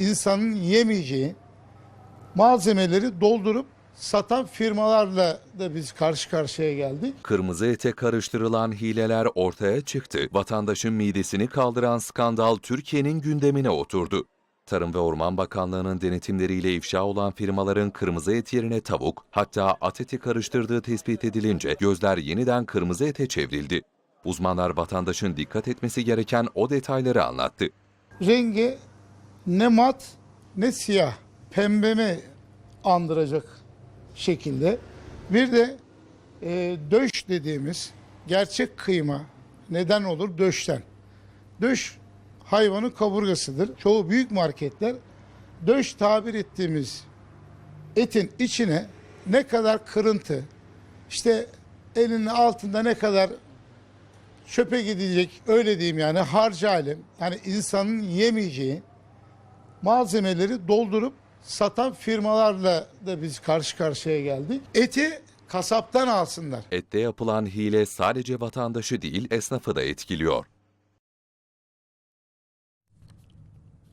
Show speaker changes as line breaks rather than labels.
insanın yemeyeceği malzemeleri doldurup satan firmalarla da biz karşı karşıya geldik.
Kırmızı ete karıştırılan hileler ortaya çıktı. Vatandaşın midesini kaldıran skandal Türkiye'nin gündemine oturdu. Tarım ve Orman Bakanlığı'nın denetimleriyle ifşa olan firmaların kırmızı et yerine tavuk, hatta at eti karıştırdığı tespit edilince gözler yeniden kırmızı ete çevrildi. Uzmanlar vatandaşın dikkat etmesi gereken o detayları anlattı.
Rengi ne mat ne siyah, pembeme andıracak şekilde. Bir de e, döş dediğimiz gerçek kıyma neden olur? Döşten. Döş hayvanın kaburgasıdır. Çoğu büyük marketler döş tabir ettiğimiz etin içine ne kadar kırıntı, işte elinin altında ne kadar çöpe gidecek öyle diyeyim yani harcı halim yani insanın yemeyeceği malzemeleri doldurup satan firmalarla da biz karşı karşıya geldik. Eti kasaptan alsınlar.
Ette yapılan hile sadece vatandaşı değil esnafı da etkiliyor.